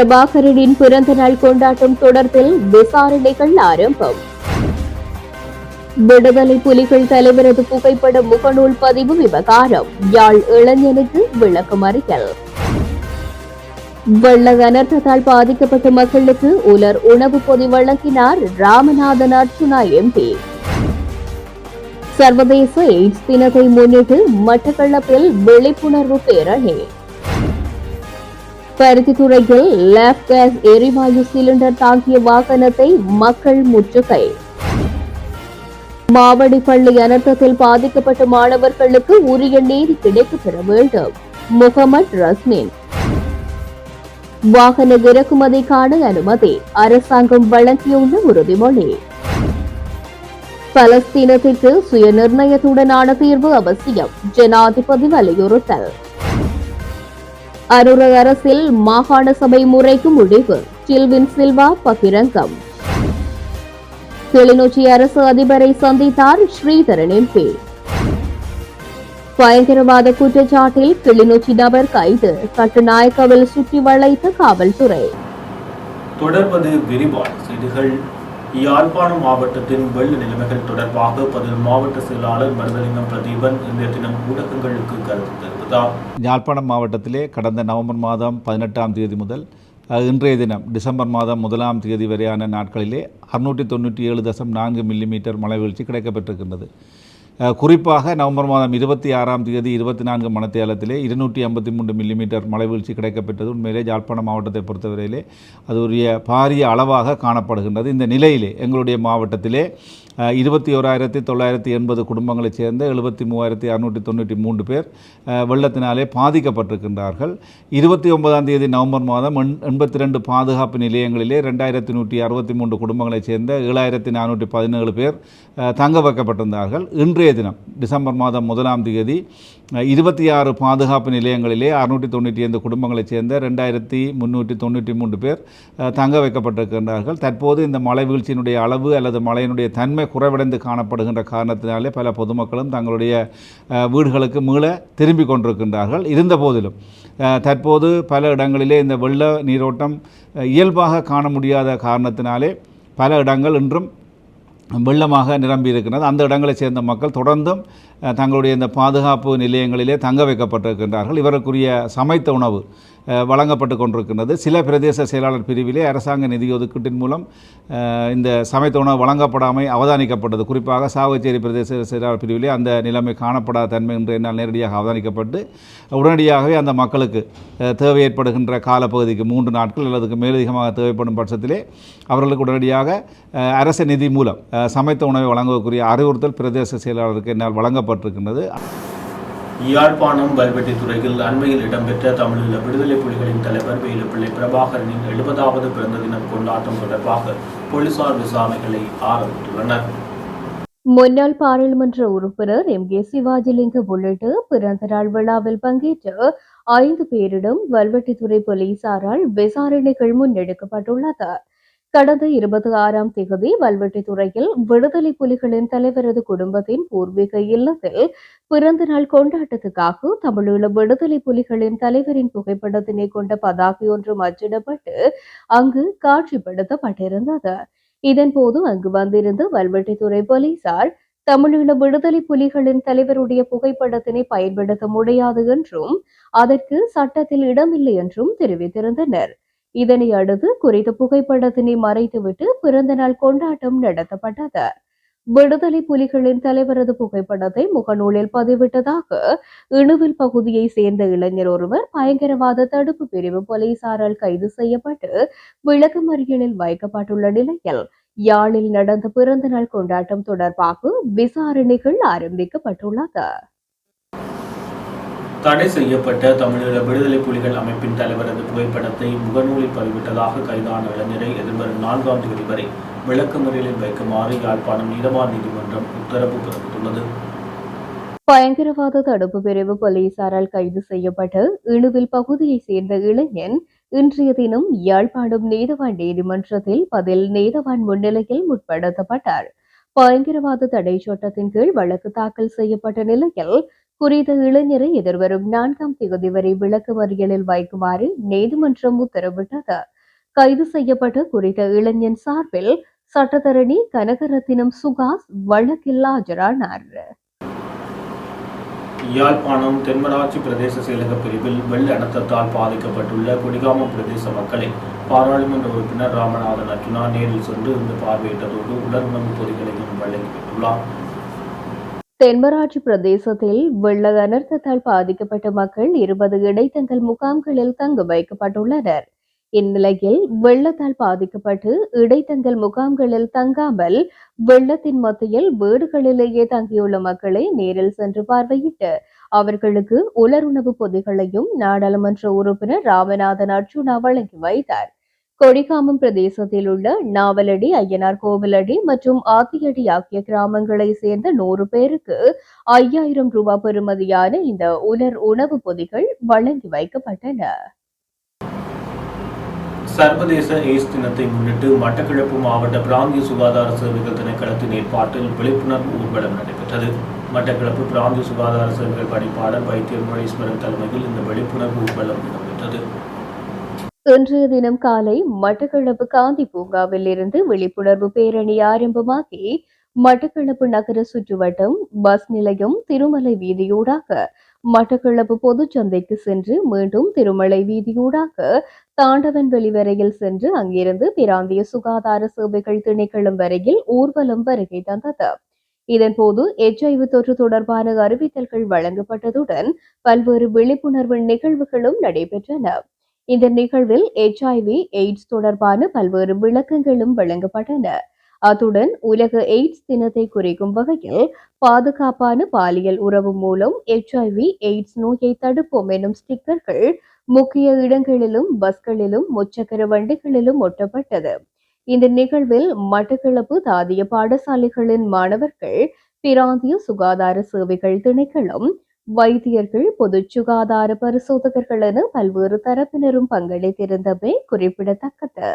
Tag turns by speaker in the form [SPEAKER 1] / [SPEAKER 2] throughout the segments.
[SPEAKER 1] பிரபாகரனின் பிறந்த நாள் கொண்டாட்டம் தொடர்பில் விசாரணைகள் ஆரம்பம். விடுதலை புலிகள் தலைவரது புகைப்பட முகநூல் பதிவு விவகாரம். யாழ் இளைஞனுக்கு விளக்கம் விளக்கமறியல் வெள்ள அனர்த்தத்தால் பாதிக்கப்பட்ட மக்களுக்கு உலர் உணவு பொதி வழங்கினார் ராமநாதன் அர்ச்சுனா எம்பி சர்வதேச எய்ட்ஸ் தினத்தை முன்னிட்டு மட்டக்களப்பில் விழிப்புணர்வு பேரணி. பருத்தித்துறையில் லேப் கேஸ் எரிவாயு சிலிண்டர் தாக்கிய வாகனத்தை மக்கள் முற்றுகை. மாவடிப்பள்ளி அனர்த்தத்தில் பாதிக்கப்பட்ட மாணவர்களுக்கு உரிய நீதி கிடைக்கப் பெற வேண்டும். முகமது ரஸ்மின். வாகன இறக்குமதிக்கான அனுமதி. அரசாங்கம் வழங்கியுள்ள உறுதிமொழி. பலஸ்தீனத்திற்கு சுய நிர்ணயத்துடனான தீர்வு அவசியம். ஜனாதிபதி வலியுறுத்தல். அருர அரசில் மாகாண சபை முறைக்கு முடிவு சில்வின் சில்வா பகிரங்கம். கிளிநொச்சி அரசு அதிபரை சந்தித்தார் ஸ்ரீதரன் எம்பி. பயங்கரவாத குற்றச்சாட்டில் கிளிநொச்சி நபர் கைது. கட்டுநாயக்கவில் சுற்றி வளைத்த காவல்துறை.
[SPEAKER 2] தொடர்வது விரிவான செய்திகள். யாழ்ப்பாணம் மாவட்டத்தின் வெள்ள நிலைமைகள் தொடர்பாக பதில் மாவட்ட செயலாளர் மருதலிங்கம் பிரதீபன் இன்றைய தினம் ஊடகங்களுக்கு கருத்து தான்
[SPEAKER 3] யாழ்ப்பாணம் மாவட்டத்திலே கடந்த நவம்பர் மாதம் பதினெட்டாம் தேதி முதல் இன்றைய தினம் டிசம்பர் மாதம் முதலாம் தேதி வரையான நாட்களிலே அறுநூற்றி தொண்ணூற்றி ஏழு தசம் நான்கு மில்லிமீட்டர் மழை வீழ்ச்சி கிடைக்கப்பட்டிருக்கின்றது குறிப்பாக நவம்பர் மாதம் இருபத்தி ஆறாம் தேதி இருபத்தி நான்கு மணத்தியாலத்திலே இருநூற்றி ஐம்பத்தி மூன்று மில்லிமீட்டர் மழை வீழ்ச்சி கிடைக்கப்பட்டது உண்மையிலே ஜாழ்ப்பாணம் மாவட்டத்தை பொறுத்தவரையிலே அது உரிய பாரிய அளவாக காணப்படுகின்றது. இந்த நிலையிலே எங்களுடைய மாவட்டத்திலே இருபத்தி ஓராயிரத்தி தொள்ளாயிரத்தி எண்பது குடும்பங்களைச் சேர்ந்த எழுபத்தி மூவாயிரத்தி அறுநூற்றி தொண்ணூற்றி மூன்று பேர் வெள்ளத்தினாலே பாதிக்கப்பட்டிருக்கின்றார்கள். இருபத்தி ஒன்பதாம் தேதி நவம்பர் மாதம் எண்பத்தி ரெண்டு பாதுகாப்பு நிலையங்களிலே ரெண்டாயிரத்தி நூற்றி அறுபத்தி மூன்று குடும்பங்களைச் சேர்ந்த ஏழாயிரத்தி நானூற்றி பதினேழு பேர் தங்க வைக்கப்பட்டிருந்தார்கள். இன்றைய தினம் டிசம்பர் மாதம் முதலாம் தேதி இருபத்தி ஆறு பாதுகாப்பு நிலையங்களிலே அறுநூற்றி தொண்ணூற்றி ஐந்து குடும்பங்களைச் சேர்ந்த ரெண்டாயிரத்தி முந்நூற்றி தொண்ணூற்றி மூன்று பேர் தங்க வைக்கப்பட்டிருக்கின்றார்கள். தற்போது இந்த மழை வீழ்ச்சியினுடைய அளவு அல்லது மழையினுடைய தன்மை குறைவடைந்து காணப்படுகின்ற காரணத்தினாலே பல பொதுமக்களும் தங்களுடைய வீடுகளுக்கு மீள திரும்பி கொண்டிருக்கின்றார்கள். இருந்த போதிலும் தற்போது பல இடங்களிலே இந்த வெள்ள நீரோட்டம் இயல்பாக காண முடியாத காரணத்தினாலே பல இடங்கள் இன்றும் வெள்ளமாக நிரம்பி இருக்கிறது அந்த இடங்களைச் சேர்ந்த மக்கள் தொடர்ந்தும் தங்களுடைய இந்த பாதுகாப்பு நிலையங்களிலே தங்க வைக்கப்பட்டிருக்கின்றார்கள். இவருக்குரிய சமைத்த உணவு வழங்கப்பட்டு கொண்டிருக்கின்றது. சில பிரதேச செயலாளர் பிரிவிலே அரசாங்க நிதி ஒதுக்கீட்டின் மூலம் இந்த சமைத்த உணவு வழங்கப்படாமை அவதானிக்கப்பட்டது. குறிப்பாக சாவச்சேரி பிரதேச செயலாளர் பிரிவிலே அந்த நிலைமை காணப்படாத தன்மை என்று என்னால் நேரடியாக அவதானிக்கப்பட்டு உடனடியாகவே அந்த மக்களுக்கு தேவை ஏற்படுகின்ற காலப்பகுதிக்கு மூன்று நாட்கள் அல்லதுக்கு மேலதிகமாக தேவைப்படும் பட்சத்திலே அவர்களுக்கு உடனடியாக அரச அரசு நிதி மூலம் சமைத்த உணவை வழங்கக்கூடிய அறிவுறுத்தல் பிரதேச செயலாளருக்கு என்னால் வழங்கப்பட்டிருக்கின்றது.
[SPEAKER 2] யாழ்ப்பாணம் வல்வெட்டி துறையில் அண்மையில் இடம்பெற்ற தமிழீழ விடுதலை புலிகளின் தலைவர் வேலுப்பிள்ளை பிரபாகரனின் எழுபதாவது பிறந்த தினம் கொண்டாட்டம் தொடர்பாக போலீசார் விசாரணைகளை ஆரம்பித்துள்ளனர்.
[SPEAKER 1] முன்னாள் பாராளுமன்ற உறுப்பினர் எம். கே. சிவாஜிலிங்கம் உள்ளிட்ட பிறந்த நாள் விழாவில் பங்கேற்ற ஐந்து பேரிடம் வல்வெட்டித்துறை போலீசாரால் விசாரணைகள் முன்னெடுக்கப்பட்டுள்ளது. கடந்த இருபத்தி ஆறாம் தேதி வல்வெட்டித்துறையில் விடுதலை புலிகளின் தலைவரது குடும்பத்தின் பூர்வீக இல்லத்தில் பிறந்த நாள் கொண்டாட்டத்துக்காக தமிழீழ விடுதலை புலிகளின் தலைவரின் புகைப்படத்தினை கொண்ட பதாகை ஒன்று அச்சிடப்பட்டு அங்கு காட்சிப்படுத்தப்பட்டிருந்தது. இதன்போது அங்கு வந்திருந்த வல்வெட்டித்துறை போலீசார் தமிழீழ விடுதலை புலிகளின் தலைவருடைய புகைப்படத்தினை பயன்படுத்த முடியாது என்றும் அதற்கு சட்டத்தில் இடமில்லை என்றும் தெரிவித்திருந்தனர். இதனை அடுத்து குறித்த புகைப்படத்தினை மறைத்துவிட்டு பிறந்த நாள் கொண்டாட்டம் நடத்தப்பட்டது. விடுதலை புலிகளின் தலைவரது புகைப்படத்தை முகநூலில் பதிவிட்டதாக இணுவில் பகுதியை சேர்ந்த இளைஞர் ஒருவர் பயங்கரவாத தடுப்பு பிரிவு போலீசாரால் கைது செய்யப்பட்டு விளக்கமறியலில் வைக்கப்பட்டுள்ள நிலையில் யாழில் நடந்த பிறந்த நாள் கொண்டாட்டம் தொடர்பாக விசாரணைகள் ஆரம்பிக்கப்பட்டுள்ளது.
[SPEAKER 2] தடை செய்யப்பட்ட தமிழீழ விடுதலை புலிகள் அமைப்பின் தலைவரது புகைப்படத்தை முகநூலில் பதிவிட்டதாக கைதான இளைஞரை எதிர்வரும் நான்காம் தேதி வரை விளக்கமறியலில் வைக்குமாறு யாழ்ப்பாணம் நீதவான் நீதிமன்றம் உத்தரவு பிறப்பித்துள்ளது.
[SPEAKER 1] பயங்கரவாத தடுப்பு பிரிவு போலீசாரால் கைது செய்யப்பட்ட இணுவில் பகுதியைச் சேர்ந்த இளைஞன் இன்றைய தினம் யாழ்ப்பாணம் நீதவான் நீதிமன்றத்தில் பதில் நீதவான் முன்னிலையில் முற்படுத்தப்பட்டார். பயங்கரவாத தடை சட்டத்தின் கீழ் வழக்கு தாக்கல் செய்யப்பட்ட நிலையில் குறித்த இளைஞரை எதிர்வரும் நான்காம் தேதி வரை விளக்கு விளக்கமறியலில் வைக்குமாறு நீதிமன்றம் உத்தரவிட்டது. கைது செய்யப்பட்ட குறித்த இளைஞன் சார்பில் சட்டத்தரணி கனகரத்தினம் சுகாஸ் வழக்கில் ஆஜரானார்.
[SPEAKER 2] யாழ்ப்பாணம் தென்மராட்சி பிரதேச செயலக பிரிவில் வெள்ள அனர்த்தத்தால் பாதிக்கப்பட்டுள்ள கொடிகாமம் பிரதேச மக்களை பாராளுமன்ற உறுப்பினர் ராமநாதன் அர்ஜுனா நேரில் சென்று இருந்து பார்வையிட்டதோடு உடல் உலர்உணவு பொதிகளையும் வழங்கி பெற்றுள்ளார்.
[SPEAKER 1] தென்மராட்சி பிரதேசத்தில் வெள்ள அனர்த்தத்தால் பாதிக்கப்பட்ட மக்கள் இருபது இடைத்தங்கள் முகாம்களில் தங்க வைக்கப்பட்டுள்ளனர். இந்நிலையில் வெள்ளத்தால் பாதிக்கப்பட்டு இடைத்தங்கள் முகாம்களில் தங்காமல் வெள்ளத்தின் மத்தியில் வீடுகளிலேயே தங்கியுள்ள மக்களை நேரில் சென்று பார்வையிட்டு அவர்களுக்கு உலருணவு பொதிகளையும் நாடாளுமன்ற உறுப்பினர் ராமநாதன் அர்ஜுனா வழங்கி வைத்தார். கொடிகாமம் பிரதேசத்தில் உள்ள நாவலடி ஐயனார் கோவிலடி மற்றும் ஆத்தியடி ஆகிய கிராமங்களை சேர்ந்த நூறு பேருக்கு ஐயாயிரம் ரூபாய் பெறுமதியான இந்த உலர் உணவு பொதிகள் வழங்கி வைக்கப்பட்டன.
[SPEAKER 2] சர்வதேச எய்ட்ஸ் தினத்தை முன்னிட்டு மட்டக்கிழப்பு மாவட்ட பிராந்திய சுகாதார சேவைகள் திணைக்களத்தின் ஏற்பாட்டில் விழிப்புணர்வு ஊர்வலம் நடைபெற்றது. மட்டக்கிழப்பு பிராந்திய சுகாதார சேவைகள் பணிப்பாளர் வைத்தியர் முரளீஸ்வரன் தலைமையில் இந்த விழிப்புணர்வு ஊர்வலம் இடம்பெற்றது.
[SPEAKER 1] இன்றைய தினம் காலை மட்டக்களப்பு காந்தி பூங்காவில் இருந்து விழிப்புணர்வு பேரணி ஆரம்பமாகி மட்டக்களப்பு நகர சுற்றுவட்டம் பஸ் நிலையம் திருமலை வீதியூடாக மட்டக்களப்பு பொதுச்சந்தைக்கு சென்று மீண்டும் திருமலை வீதியூடாக தாண்டவன் வெளிவரையில் சென்று அங்கிருந்து பிராந்திய சுகாதார சேவைகள் திணைக்களம் வரையில் ஊர்வலம் வருகை தந்தது. இதன்போது எச்ஐவி தொற்று தொடர்பான அறிவித்தல்கள் வழங்கப்பட்டதுடன் பல்வேறு விழிப்புணர்வு நிகழ்வுகளும் நடைபெற்றன. இந்த நிகழ்வில் எச்ஐவி எய்ட்ஸ் தொடர்பான பல்வேறு விளக்கங்களும் வழங்கப்பட்டன. அத்துடன் உலக எய்ட்ஸ் தினத்தை குறிக்கும் வகையில் பாதுகாப்பான பாலியல் உறவு மூலம் எச்ஐவி எய்ட்ஸ் நோயை தடுப்போம் எனும் ஸ்டிக்கர்கள் முக்கிய இடங்களிலும் பஸ்களிலும் முச்சக்கர வண்டிகளிலும் ஒட்டப்பட்டது. இந்த நிகழ்வில் மட்டக்களப்பு தாதிய பாடசாலைகளின் மாணவர்கள் பிராந்திய சுகாதார சேவைகள் திணைக்களம் வைத்தியர்கள் பொது சுகாதார பரிசோதகர்கள் என பல்வேறு தரப்பினரும் பங்களித்திருந்தமை குறிப்பிடத்தக்கது.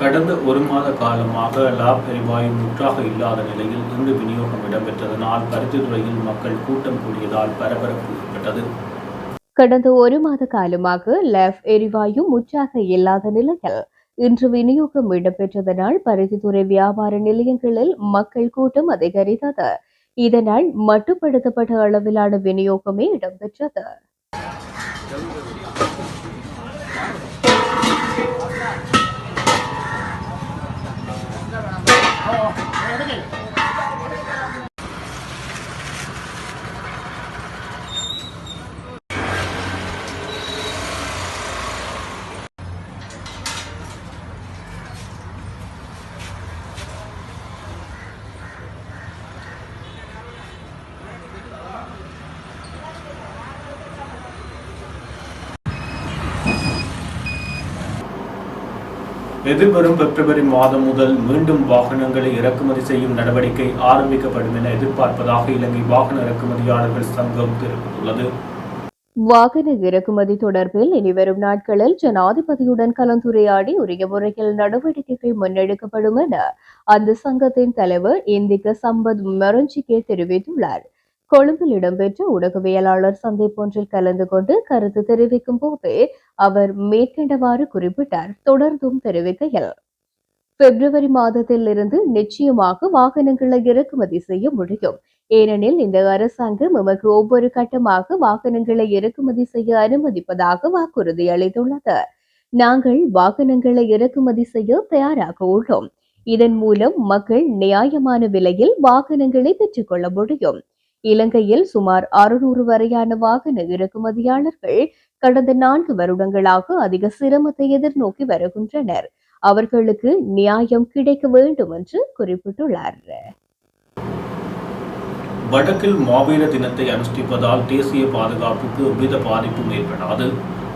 [SPEAKER 2] கடந்த ஒரு மாத காலமாக லாப் எரிவாயு முற்றாக இல்லாத நிலையில் இன்று விநியோகம் இடம்பெற்றதனால் பருத்தித்துறையில் மக்கள் கூட்டம் கூடியதால் பரபரப்பு ஏற்பட்டது.
[SPEAKER 1] கடந்த ஒரு மாத காலமாக லேப் எரிவாயு முற்றாக இல்லாத நிலையில் இன்று விநியோகம் இடம்பெற்றதனால் பருத்தித்துறை வியாபார நிலையங்களில் மக்கள் கூட்டம் அதிகரித்தது. இதனால் மட்டுப்படுத்தப்பட்ட அளவிலான விநியோகமே இடம்பெற்றது.
[SPEAKER 2] எதிர்வரும் பிப்ரவரி மாதம் முதல் மீண்டும் வாகனங்களை இறக்குமதி செய்யும் நடவடிக்கை ஆரம்பிக்கப்படும் என எதிர்பார்ப்பதாக இலங்கை வாகன இறக்குமதியாளர்கள் சங்கம் தெரிவித்துள்ளது.
[SPEAKER 1] வாகன இறக்குமதி தொடர்பில் இனிவரும் நாட்களில் ஜனாதிபதியுடன் கலந்துரையாடி உரிய முறையில் நடவடிக்கைகள் முன்னெடுக்கப்படும் என அந்த சங்கத்தின் தலைவர் இந்திக சம்பத் மரஞ்சிகே தெரிவித்துள்ளார். கொழும்பில் இடம்பெற்ற ஊடகவியலாளர் சந்திப்பொன்றில் கலந்து கொண்டு கருத்து தெரிவிக்கும் போதே அவர் மேற்கண்டவாறு குறிப்பிட்டார். தொடர்ந்தும் தெரிவிக்கையில் பிப்ரவரி மாதத்தில் இருந்து நிச்சயமாக வாகனங்களை இறக்குமதி செய்ய முடியும். ஏனெனில் இந்த அரசாங்கம் எமக்கு ஒவ்வொரு கட்டமாக வாகனங்களை இறக்குமதி செய்ய அனுமதிப்பதாக வாக்குறுதி அளித்துள்ளது. நாங்கள் வாகனங்களை இறக்குமதி செய்ய தயாராக உள்ளோம். இதன் மூலம் மக்கள் நியாயமான விலையில் வாகனங்களை பெற்றுக்கொள்ள முடியும். இலங்கையில் சுமார் அறுநூறு வரையான வாகன இறக்குமதியாளர்கள் கடந்த நான்கு வருடங்களாக அதிக சிரமத்தை எதிர்நோக்கி வருகின்றனர். அவர்களுக்கு நியாயம் கிடைக்க வேண்டும் என்று குறிப்பிட்டுள்ளார்.
[SPEAKER 2] வடக்கில் மாவீர தினத்தை அனுஷ்டிப்பதால் தேசிய பாதுகாப்புக்கு எவ்வித பாதிப்பும் ஏற்படாது.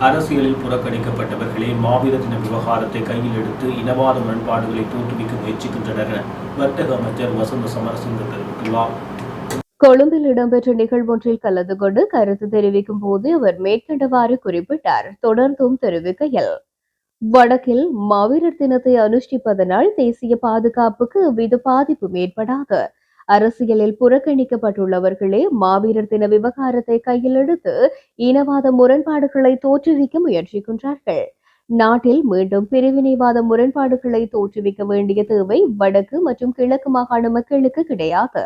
[SPEAKER 2] அரசியலில் புறக்கணிக்கப்பட்டவர்களே மாவீர தின விவகாரத்தை கையில் எடுத்து இனவாத முரண்பாடுகளை தோற்றுவிக்க முயற்சிக்கின்றனர் என வர்த்தக அமைச்சர் வசந்த சமரசிங்க தெரிவித்துள்ளார்.
[SPEAKER 1] கொழும்பில் இடம்பெற்ற நிகழ்வொன்றில் கலந்து கொண்டு கருத்து தெரிவிக்கும் போது அவர் மேற்கண்டவாறு குறிப்பிட்டார். தொடர்ந்தும் தெரிவிக்கையில் வடக்கில் மாவீரர் தினத்தை அனுஷ்டிப்பதனால் தேசிய பாதுகாப்புக்கு எவ்வித பாதிப்பும் ஏற்படாது. அரசியலில் புறக்கணிக்கப்பட்டுள்ளவர்களே மாவீரர் தின விவகாரத்தை கையில் எடுத்து இனவாத முரண்பாடுகளை தோற்றுவிக்க முயற்சிக்கின்றார்கள். நாட்டில் மீண்டும் பிரிவினைவாத முரண்பாடுகளை தோற்றுவிக்க வேண்டிய தேவை வடக்கு மற்றும் கிழக்கு மாகாண மக்களுக்கு கிடையாது.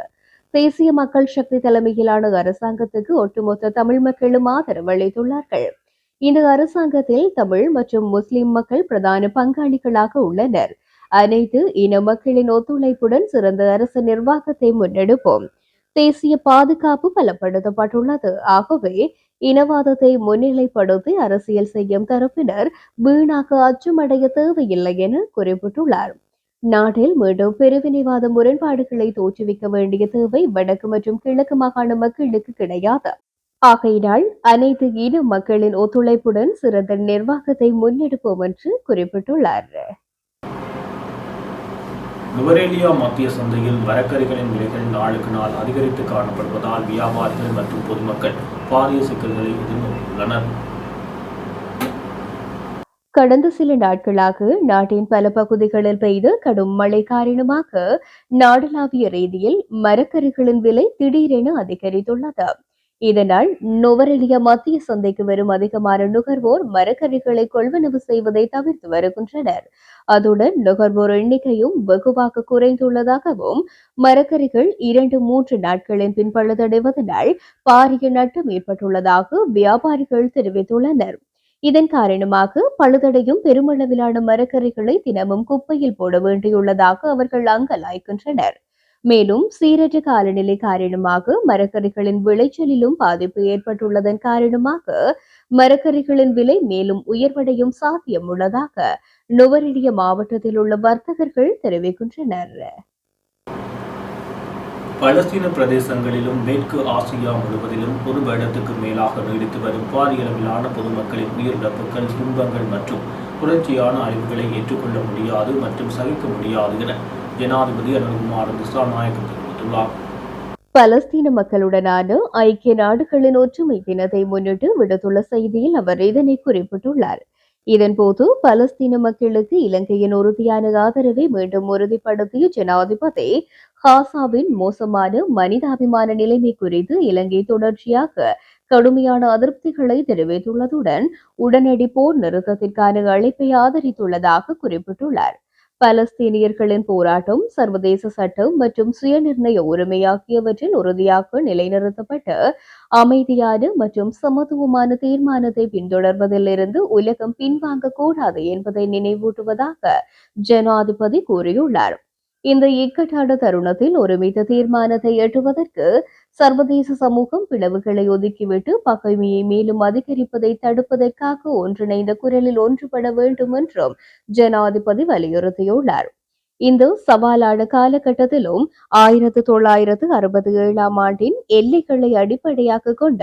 [SPEAKER 1] தேசிய மக்கள் சக்தி தலைமையிலான அரசாங்கத்துக்கு ஒட்டுமொத்த தமிழ் மக்களும் ஆதரவு அளித்துள்ளார்கள். இந்த அரசாங்கத்தில் தமிழ் மற்றும் முஸ்லிம் மக்கள் பிரதான பங்காளிகளாக உள்ளனர். அனைத்து இன மக்களின் ஒத்துழைப்புடன் சிறந்த அரசு நிர்வாகத்தை முன்னெடுப்போம். தேசிய பாதுகாப்பு பலப்படுத்தப்பட்டுள்ளது. ஆகவே இனவாதத்தை முன்னிலைப்படுத்தி அரசியல் செய்யும் தரப்பினர் வீணாக அச்சமடைய தேவையில்லை என குறிப்பிட்டுள்ளார். நாட்டில் மீண்டும் பிரிவினைவாத முரண்பாடுகளை தோற்றுவிக்க வேண்டிய தேவை வடக்கு மற்றும் கிழக்கு மாகாண மக்களுக்கு கிடையாது. ஆகையினால் அனைத்து இன மக்களின் ஒத்துழைப்புடன் சிறந்த நிர்வாகத்தை முன்னெடுப்போம் என்று குறிப்பிட்டுள்ளார்.
[SPEAKER 2] நுவரேலியா மத்திய சந்தையில் மரக்கறிகளின் விலைகள் நாளுக்கு நாள் அதிகரித்து காணப்படுவதால் வியாபாரிகள் மற்றும் பொதுமக்கள் பாரிய சிக்கல்களை எதிர்நோக்கியுள்ளனர்.
[SPEAKER 1] கடந்த சில நாட்களாக நாட்டின் பல பகுதிகளில் பெய்த கடும் மழை காரணமாக நாடளாவிய ரீதியில் மரக்கறிகளின் விலை திடீரென அதிகரித்துள்ளது. இதனால் நுவரெளிய மத்திய சந்தைக்கு வரும் அதிகமான நுகர்வோர் மரக்கறிகளை கொள்வனவு செய்வதை தவிர்த்து வருகின்றனர். அதுடன் நுகர்வோர் எண்ணிக்கையும் வெகுவாக குறைந்துள்ளதாகவும் மரக்கறிகள் இரண்டு மூன்று நாட்களின் பின்பழுதடைவதனால் பாரிய நட்டம் ஏற்பட்டுள்ளதாக வியாபாரிகள் தெரிவித்துள்ளனர். இதன் காரணமாக பழுதடையும் பெருமளவிலான மரக்கறிகளை தினமும் குப்பையில் போட வேண்டியுள்ளதாக அவர்கள் அங்கலாய்க்கின்றனர் மேலும் சீரற்ற காலநிலை காரணமாக மரக்கறிகளின் விளைச்சலிலும் பாதிப்பு ஏற்பட்டுள்ளதன் காரணமாக மரக்கறிகளின் விலை மேலும் உயர்வடையும் சாத்தியம் உள்ளதாக நுவரெலிய மாவட்டத்தில் உள்ள வர்த்தகர்கள் தெரிவிக்கின்றனர்.
[SPEAKER 2] பலஸ்தீன பிரதேசங்களிலும் மேற்கு ஆசியா முழுவதிலும் ஒரு வருடத்துக்கு மேலாக நீடித்து வரும் பாரியளவிலான பொதுமக்களின் உயிரிழப்புகள் துன்பங்கள் மற்றும் புரட்சியான அழிவுகளை ஏற்றுக்கொள்ள முடியாது மற்றும் சகிக்க முடியாது என ஜனாதிபதி அனுகுமார் திசாநாயகம் தெரிவித்துள்ளார்.
[SPEAKER 1] பலஸ்தீன மக்களுடனான ஐக்கிய நாடுகளின் ஒற்றுமை தினத்தை முன்னிட்டு விடுத்துள்ள செய்தியில் அவர் இதனை குறிப்பிட்டுள்ளார். இதன்போது பலஸ்தீன மக்களுக்கு இலங்கையின் உறுதியான ஆதரவை மீண்டும் உறுதிப்படுத்திய ஜனாதிபதி ஹாசாவின் மோசமான மனிதாபிமான நிலைமை குறித்து இலங்கை தொடர்ச்சியாக கடுமையான அதிருப்திகளை தெரிவித்துள்ளதுடன் உடனடி போர் நிறுத்தத்திற்கான அழைப்பை ஆதரித்துள்ளதாக குறிப்பிட்டுள்ளார். பலஸ்தீனியர்களின் போராட்டம் சர்வதேச சட்டம் மற்றும் சுயநிர்ணய உரிமை ஆகியவற்றில் உறுதியாக நிலைநிறுத்தப்பட்டு அமைதியான மற்றும் சமத்துவமான தீர்மானத்தை பின்தொடர்வதிலிருந்து உலகம் பின்வாங்கக்கூடாது என்பதை நினைவூட்டுவதாக ஜனாதிபதி கூறியுள்ளார். இந்த இக்கட்டான தருணத்தில் ஒருமித்த தீர்மானத்தை எட்டுவதற்கு சர்வதேச சமூகம் பிளவுகளை ஒதுக்கிவிட்டு பகைமையை மேலும் அதிகரிப்பதை தடுப்பதற்காக ஒன்றிணைந்த குரலில் ஒன்றுபட வேண்டும் என்றும் ஜனாதிபதி வலியுறுத்தியுள்ளார். இந்த சவாலான காலகட்டத்திலும் ஆயிரத்து தொள்ளாயிரத்து அறுபத்தி ஏழாம் ஆண்டின் எல்லைகளை அடிப்படையாக கொண்ட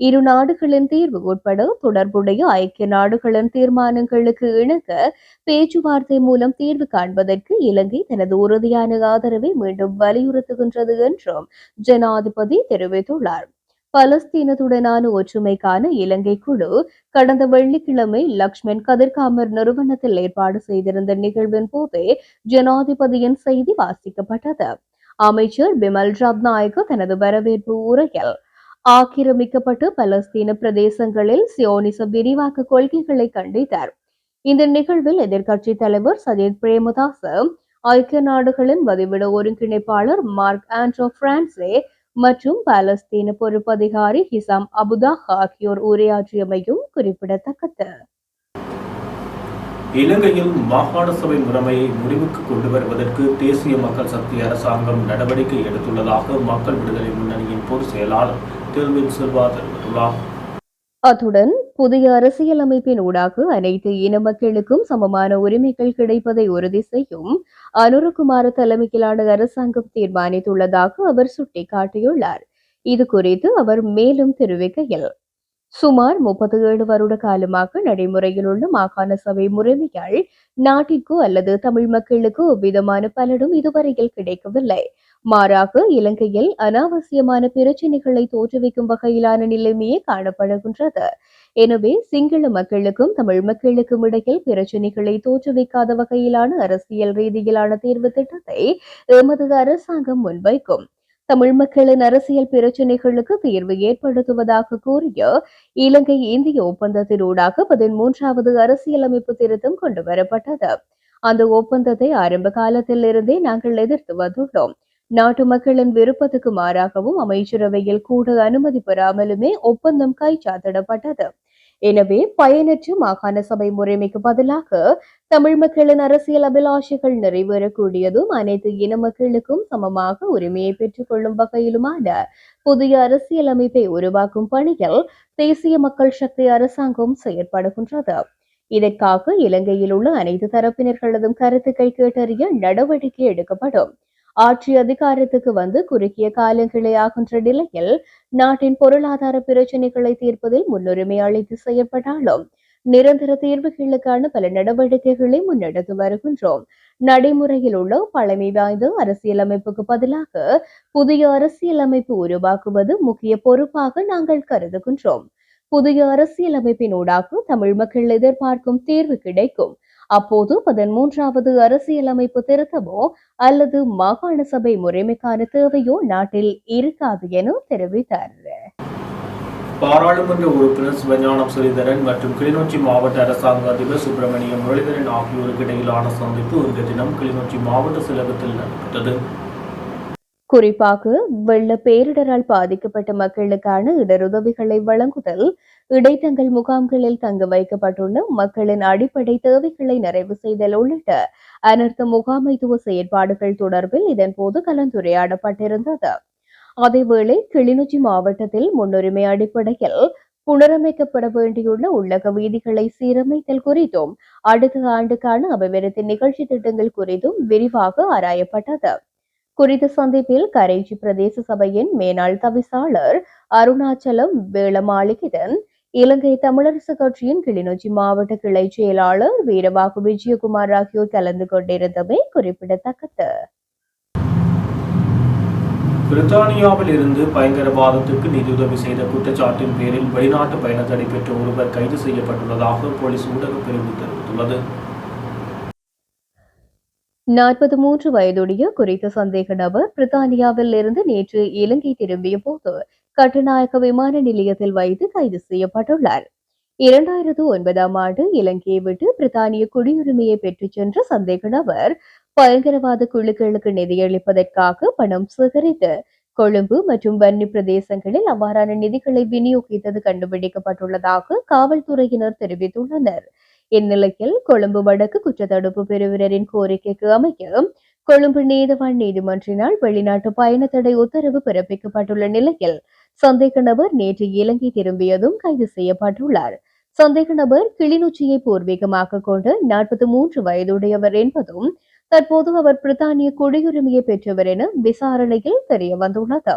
[SPEAKER 1] இரு நாடுகளின் தீர்வு உட்பட தொடர்புடைய ஐக்கிய நாடுகளின் தீர்மானங்களுக்கு இணங்க பேச்சுவார்த்தை மூலம் தீர்வு காண்பதற்கு இலங்கை தனது உறுதியான ஆதரவை மீண்டும் வலியுறுத்துகின்றது என்றும் ஜனாதிபதி தெரிவித்துள்ளார். பலஸ்தீனத்துடனான ஒற்றுமைக்கான இலங்கை குழு கடந்த வெள்ளிக்கிழமை லக்ஷ்மண் கதிர்காமர் நிறுவனத்தில் ஏற்பாடு செய்திருந்த நிகழ்வின் போதே ஜனாதிபதியின் செய்தி வாசிக்கப்பட்டது. அமைச்சர் பிமல் ரத்நாயக்க தனது வரவேற்பு உரையில் ஆக்கிரமிக்கப்பட்டு பலஸ்தீன பிரதேசங்களில் சியோனிச விரிவாக்க கொள்கைகளை கண்டித்தார். இந்த நிகழ்வில் எதிர்க்கட்சித் தலைவர் சஜித் பிரேமதாச ஐக்கிய நாடுகளின் வதிவிட ஒருங்கிணைப்பாளர் மார்க் ஆண்ட்ரோ பிரான்சே மற்றும் பாலஸ்தீன பொறுப்பதிகாரி ஹிசாம் அபுதாக் ஆகியோர் உரையாற்றியமையும் குறிப்பிடத்தக்கது.
[SPEAKER 2] இலங்கையில் மாகாண சபை முறைமையை முடிவுக்கு கொண்டு வருவதற்கு தேசிய மக்கள் சக்தி அரசாங்கம் நடவடிக்கை எடுத்துள்ளதாக மக்கள் விடுதலை முன்னணியின் பொதுச் செயலாளர் டெல்வின் செல்வா தெரிவித்துள்ளார்.
[SPEAKER 1] அத்துடன் புதிய அரசியலமைப்பின் ஊடாக அனைத்து இன மக்களுக்கும் சமமான உரிமைகள் கிடைப்பதை உறுதி செய்யும் அனுரகுமார தலைமையிலான அரசாங்கம் தீர்மானித்துள்ளதாக அவர் சுட்டிக்காட்டியுள்ளார். இது குறித்து அவர் மேலும் தெரிவிக்கையில் சுமார் முப்பத்தி ஏழு வருட காலமாக நடைமுறையில் உள்ள மாகாண சபை முறைமையால் நாட்டிற்கோ அல்லது தமிழ் மக்களுக்கோ விதமான பலனும் இதுவரையில் கிடைக்கவில்லை. மாறாக இலங்கையில் அனாவசியமான பிரச்சினைகளை தோற்றுவிக்கும் வகையிலான நிலைமையே காணப்படுகின்றது. எனவே சிங்கள மக்களுக்கும் தமிழ் மக்களுக்கும் இடையில் பிரச்சினைகளை தோற்றுவிக்காத வகையிலான அரசியல் ரீதியிலான தேர்வு திட்டத்தை எமது அரசாங்கம் முன்வைக்கும். தமிழ் மக்களின் அரசியல் பிரச்சினைகளுக்கு தீர்வு ஏற்படுத்துவதாக கூறிய இலங்கை இந்திய ஒப்பந்தத்தினூடாக பதிமூன்றாவது அரசியலமைப்பு திருத்தம் கொண்டு வரப்பட்டது அந்த ஒப்பந்தத்தை ஆரம்ப காலத்தில் இருந்தே நாங்கள் எதிர்த்து வந்துள்ளோம். நாட்டு மக்களின் விருப்பத்துக்கு மாறாகவும் அமைச்சரவையில் கூட அனுமதி பெறாமலுமே ஒப்பந்தம் கைச்சாத்திடப்பட்டது. எனவே பயனற்ற மாகாண சபை முறைமைக்கு பதிலாக தமிழ் மக்களின் அரசியல் அபிலாஷைகள் நிறைவேறக்கூடியதும் அனைத்து இன மக்களுக்கும் சமமாக உரிமையை பெற்றுக் கொள்ளும் வகையிலுமான புதிய அரசியல் அமைப்பை உருவாக்கும் பணியில் தேசிய மக்கள் சக்தி அரசாங்கம் செயற்படுகின்றது. இதற்காக இலங்கையில் உள்ள அனைத்து தரப்பினர்களதும் கருத்துக்கள் கேட்டறிய நடவடிக்கை எடுக்கப்படும். ஆட்சி அதிகாரத்துக்கு வந்து குறுகிய காலங்களே ஆகின்ற நிலையில் நாட்டின் பொருளாதார பிரச்சினைகளை தீர்ப்பதில் முன்னுரிமை அளித்து செயற்பட்டாலும் நிரந்தர தீர்வுகளுக்கான பல நடவடிக்கைகளை முன்னெடுத்து வருகின்றோம். நடைமுறையில் உள்ள பழமை வாய்ந்த அரசியலமைப்புக்கு பதிலாக புதிய அரசியலமைப்பு உருவாக்குவது முக்கிய பொறுப்பாக நாங்கள் கருதுகின்றோம். புதிய அரசியலமைப்பினூடாக தமிழ் மக்கள் எதிர்பார்க்கும் தீர்வு கிடைக்கும். அப்போது பதிமூன்றாவது அரசியலமைப்பு திருத்தமோ அல்லது மாகாண சபை முறைமைக்கான தேவையோ நாட்டில் இருக்காது என தெரிவித்தார்.
[SPEAKER 2] பாராளுமன்ற உறுப்பினர் சிவஞானம் ஸ்ரீதரன் மற்றும் கிளிநொச்சி மாவட்ட அரசாங்க அதிபர் சுப்பிரமணியம் முரளிதரன் ஆகியோருக்கு இடையிலான சந்திப்பு இன்றைய தினம் கிளிநொச்சி மாவட்ட செலவத்தில் நடைபெற்றது.
[SPEAKER 1] குறிப்பாக வெள்ள பேரிடரால் பாதிக்கப்பட்ட மக்களுக்கான இடருதவிகளை வழங்குதல் இடைத்தங்கள் முகாம்களில் தங்க வைக்கப்பட்டுள்ள மக்களின் அடிப்படை தேவைகளை நிறைவு செய்தல் உள்ளிட்ட அனர்த்த முகாமைத்துவ செயற்பாடுகள் தொடர்பில் இதன்போது கலந்துரையாடப்பட்டிருந்தது. அதேவேளை கிளிநொச்சி மாவட்டத்தில் முன்னுரிமை அடிப்படையில் புனரமைக்கப்பட வேண்டியுள்ள உள்ளக வீதிகளை சீரமைத்தல் குறித்தும் அடுத்த ஆண்டுக்கான அபிவிருத்தி நிகழ்ச்சி திட்டங்கள் குறித்தும் விரிவாக ஆராயப்பட்டது. குறித்த சந்திப்பில் கரைச்சி பிரதேச சபையின் மேனாள் தவிசாளர் அருணாச்சலம் வேளமாளிகிதன் இலங்கை தமிழரசு கட்சியின் கிளிநொச்சி மாவட்ட கிளை செயலாளர் வீரவாகு விஜயகுமார் ஆகியோர் கலந்து கொண்டிருந்தமை குறிப்பிடத்தக்கது.
[SPEAKER 2] பிரித்தானியாவில் இருந்து பயங்கரவாதத்துக்கு நிதியுதவி செய்த குற்றச்சாட்டின் பேரில் வெளிநாட்டு பயண தடை பெற்ற ஒருவர் கைது செய்யப்பட்டுள்ளதாக போலீஸ் ஊடகப் பிரிவு தெரிவித்துள்ளது.
[SPEAKER 1] நாற்பத்தி மூன்று வயதுடைய குறித்த சந்தேக நபர் பிரித்தானியாவில் இருந்து நேற்று இலங்கை திரும்பிய போது கட்டுநாயக்க விமான நிலையத்தில் வைத்து கைது செய்யப்பட்டுள்ளார். இரண்டாயிரத்து ஒன்பதாம் ஆண்டு இலங்கையை விட்டு பிரித்தானிய குடியுரிமையை பெற்றுச் சென்ற சந்தேக நபர் பயங்கரவாத குழுக்களுக்கு நிதியளிப்பதற்காக பணம் சேகரித்து கொழும்பு மற்றும் வன்னி பிரதேசங்களில் அவ்வாறான நிதிகளை விநியோகித்தது கண்டுபிடிக்கப்பட்டுள்ளதாக காவல்துறையினர் தெரிவித்துள்ளனர். இந்நிலையில் கொழும்பு வடக்கு குற்றத்தடுப்பு பிரிவினரின் கோரிக்கைக்கு அமைய கொழும்பு நீதவான் நீதிமன்றினால் வெளிநாட்டு பயண தடை உத்தரவு பிறப்பிக்கப்பட்டுள்ள நிலையில் சந்தேக நபர் நேற்று இலங்கை திரும்பியதும் கைது செய்யப்பட்டுள்ளார். சந்தேக நபர் கிளிநொச்சியை பூர்வீகமாக கொண்டு நாற்பத்தி மூன்று வயதுடையவர் என்பதும் தற்போது அவர் பிரித்தானிய குடியுரிமையை பெற்றவர் என விசாரணையில் தெரிய வந்துள்ளது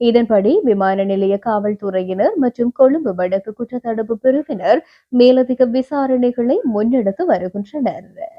[SPEAKER 1] இதன்படி விமான நிலைய காவல்துறையினர் மற்றும் கொழும்பு வடக்கு குற்றத்தடுப்பு பிரிவினர் மேலதிக விசாரணைகளை முன்னெடுத்து வருகின்றனர்.